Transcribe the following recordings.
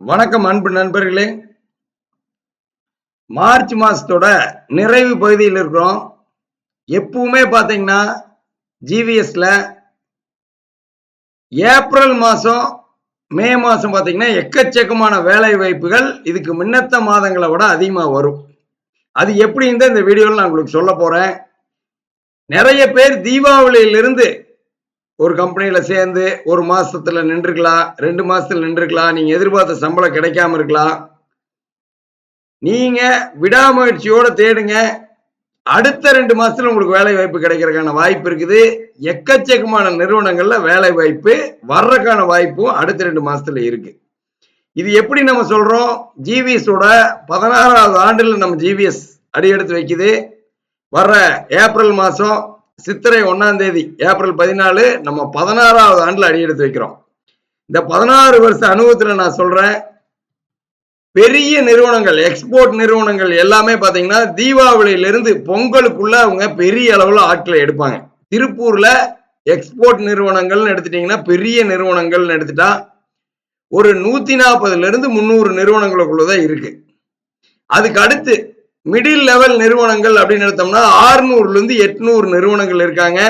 வணக்கம் அன்பு நண்பர்களே. மார்ச் மாசத்தோட நிறைவு பகுதியில் இருக்கிறோம். எப்பவுமே பார்த்தீங்கன்னா ஜிவிஎஸ்ல ஏப்ரல் மாசம் மே மாசம் பார்த்தீங்கன்னா எக்கச்சக்கமான வேலை வாய்ப்புகள் இதுக்கு முன்னத்த மாதங்களை விட அதிகமாக வரும். அது எப்படின்னு இந்த வீடியோவில் நான் உங்களுக்கு சொல்ல போறேன். நிறைய பேர் தீபாவளியிலிருந்து ஒரு கம்பெனியில சேர்ந்து ஒரு மாசத்துல நின்றுக்கலாம் ரெண்டு மாசத்துல நின்றுக்கலாம் நீங்க எதிர்பார்த்த சம்பளம் கிடைக்காம இருக்கலாம். நீங்க விடாமுயற்சியோட தேடுங்க. அடுத்த ரெண்டு மாசத்துல உங்களுக்கு வேலை வாய்ப்பு கிடைக்கிறதுக்கான வாய்ப்பு இருக்குது. எக்கச்சக்கமான நிறுவனங்கள்ல வேலை வாய்ப்பு வர்றதுக்கான வாய்ப்பும் அடுத்த ரெண்டு மாசத்துல இருக்கு. இது எப்படி நம்ம சொல்றோம்? ஜிவிஎஸோட பதினாறாவது ஆண்டுல நம்ம ஜிவிஎஸ் அடி எடுத்து வைக்குது. வர்ற ஏப்ரல் மாசம் சித்திரை ஒன்னாம் தேதி ஏப்ரல் பதினாலு நம்ம பதினாறாவது ஆண்டுல அடி எடுத்து வைக்கிறோம். இந்த பதினாறு வருஷ அனுபவத்துல நான் சொல்றேன் பெரிய நிறுவனங்கள் எக்ஸ்போர்ட் நிறுவனங்கள் எல்லாமே பாத்தீங்கன்னா தீபாவளியிலிருந்து பொங்கலுக்குள்ள அவங்க பெரிய அளவுல ஆட்களை எடுப்பாங்க. திருப்பூர்ல எக்ஸ்போர்ட் நிறுவனங்கள்னு எடுத்துட்டீங்கன்னா பெரிய நிறுவனங்கள்னு எடுத்துட்டா ஒரு நூத்தி நாற்பதுல இருந்து முந்நூறு நிறுவனங்களுக்குள்ளதான் இருக்கு. அதுக்கு அடுத்து மிடில் லெவல் நிறுவனங்கள் அப்படின்னு எடுத்தோம்னா ஆறுநூறுலேருந்து எட்நூறு நிறுவனங்கள் இருக்காங்க.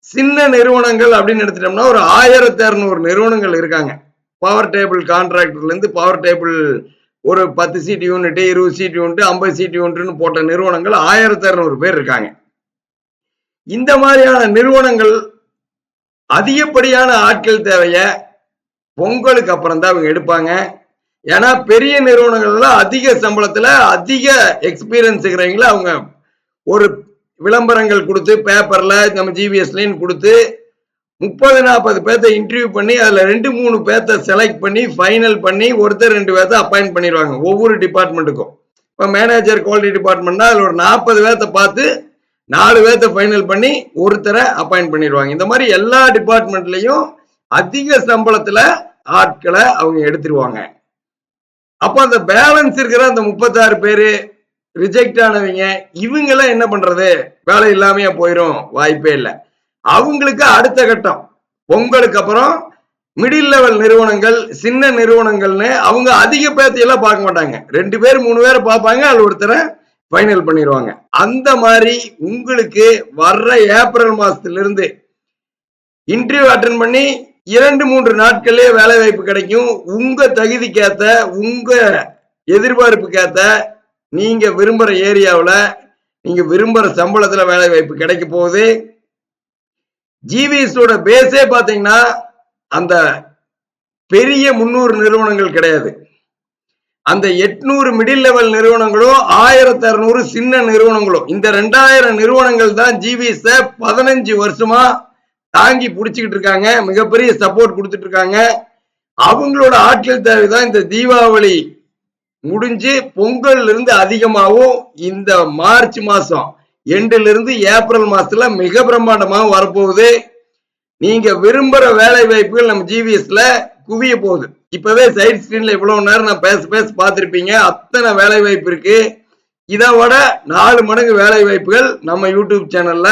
சின்ன நிறுவனங்கள் அப்படின்னு எடுத்துட்டோம்னா ஒரு ஆயிரத்தி அறநூறு நிறுவனங்கள் இருக்காங்க. பவர் டேபிள் கான்ட்ராக்டர்லேருந்து பவர் டேபிள் ஒரு பத்து சீட் யூனிட்டு இருபது சீட் யூனிட் ஐம்பது சீட் யூனிட்டுன்னு போட்ட நிறுவனங்கள் ஆயிரத்தி அறநூறு பேர் இருக்காங்க. இந்த மாதிரியான நிறுவனங்கள் அதிகப்படியான ஆட்கள் தேவைய பொங்கலுக்கு அப்புறம் தான் அவங்க எடுப்பாங்க. ஏன்னா பெரிய நிறுவனங்கள்ல அதிக சம்பளத்துல அதிக எக்ஸ்பீரியன்ஸ் இருக்கிறவங்கள அவங்க ஒரு விளம்பரங்கள் கொடுத்து பேப்பர்ல நம்ம ஜிபிஎஸ்லேன்னு கொடுத்து முப்பது நாற்பது பேர்த்த இன்டர்வியூ பண்ணி அதுல ரெண்டு மூணு பேர்த்த செலக்ட் பண்ணி ஃபைனல் பண்ணி ஒருத்தர் ரெண்டு பேர்த்த அப்பாயிண்ட் பண்ணிடுவாங்க ஒவ்வொரு டிபார்ட்மெண்ட்டுக்கும் இப்போ மேனேஜர் குவாலிட்டி டிபார்ட்மெண்ட்னா அதில் ஒரு நாற்பது பேர்த்த பார்த்து நாலு பேர்த்த ஃபைனல் பண்ணி ஒருத்தரை அப்பாயிண்ட் பண்ணிடுவாங்க. இந்த மாதிரி எல்லா டிபார்ட்மெண்ட்லேயும் அதிக சம்பளத்தில் ஆட்களை அவங்க எடுத்துருவாங்க. அப்போ அந்த பேலன்ஸ் இருக்கிற அந்த முப்பத்தாறு பேரு ரிஜெக்ட் ஆனவங்க இவங்கெல்லாம் என்ன பண்றது? வேலை இல்லாமையா போயிடும் வாய்ப்பே இல்லை. அவங்களுக்கு அடுத்த கட்டம். பொங்கலுக்கு அப்புறம் மிடில் லெவல் நிறுவனங்கள் சின்ன நிறுவனங்கள்னு அவங்க அதிக பேர்த்தையெல்லாம் பார்க்க மாட்டாங்க. ரெண்டு பேர் மூணு பேரை பார்ப்பாங்க அது ஒருத்தரை ஃபைனல் பண்ணிடுவாங்க அந்த மாதிரி உங்களுக்கு வர்ற ஏப்ரல் மாசத்துல இருந்து இன்டர்வியூ அட்டன் பண்ணி இரண்டு மூன்று நாட்களே வேலை வாய்ப்பு கிடைக்கும். உங்க தகுதிக்கேத்த உங்க எதிர்பார்ப்புக்கேத்த நீங்க விரும்புற ஏரியாவில் நீங்க விரும்புற சம்பளத்துல வேலை வாய்ப்பு கிடைக்க போகுது ஜிவிஎஸோட பேஸே பாத்தீங்கன்னா அந்த பெரிய முன்னூறு நிறுவனங்கள் கிடையாது. அந்த எட்நூறு மிடில் லெவல் நிறுவனங்களும் ஆயிரத்தி அறுநூறு சின்ன நிறுவனங்களும் இந்த ரெண்டாயிரம் நிறுவனங்கள் தான் ஜிவிஎஸ பதினஞ்சு வருஷமா தாங்கி பிடிச்சிக்கிட்டு இருக்காங்க மிகப்பெரிய சப்போர்ட் கொடுத்துட்டு இருக்காங்க. அவங்களோட ஆட்கள் தேவைதான் இந்த தீபாவளி. முடிஞ்சு பொங்கல்ல இருந்து அதிகமாகவும் இந்த மார்ச் மாசம் எண்டுல இருந்து ஏப்ரல் மாசத்துல மிக பிரம்மாண்டமாக வரப்போகுது. நீங்க விரும்புற வேலை வாய்ப்புகள் நம்ம ஜிவிஎஸ்ல குவிய போகுது. இப்பவே சைட் ஸ்கிரீன்ல இவ்வளவு நேரம் நான் பேச பேச பார்த்துருப்பீங்க. அத்தனை வேலை வாய்ப்பு இருக்கு. இதை விட நாலு மடங்கு வேலை வாய்ப்புகள் நம்ம யூடியூப் சேனல்ல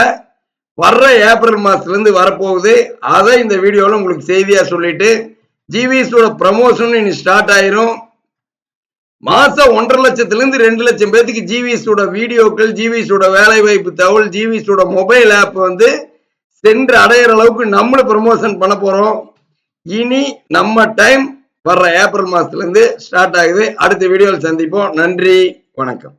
வர்ற ஏப்ரல் மாசத்துலேருந்து வரப்போகுது. அதை இந்த வீடியோவில் உங்களுக்கு செய்தியாக சொல்லிட்டு ஜிவிஎஸோட ப்ரமோஷன் இனி ஸ்டார்ட் ஆயிரும். மாசம் ஒன்றரை லட்சத்துலேருந்து ரெண்டு லட்சம் பேத்துக்கு ஜிவிஎஸோட வீடியோக்கள் ஜிவிஎஸோட வேலை வாய்ப்பு தகவல் ஜிவிஎஸோட மொபைல் ஆப் வந்து சென்று அடையிற அளவுக்கு நம்மளும் ப்ரமோஷன் பண்ண போறோம். இனி நம்ம டைம் வர்ற ஏப்ரல் மாசத்துலேருந்து ஸ்டார்ட் ஆகுது. அடுத்த வீடியோவில் சந்திப்போம். நன்றி. வணக்கம்.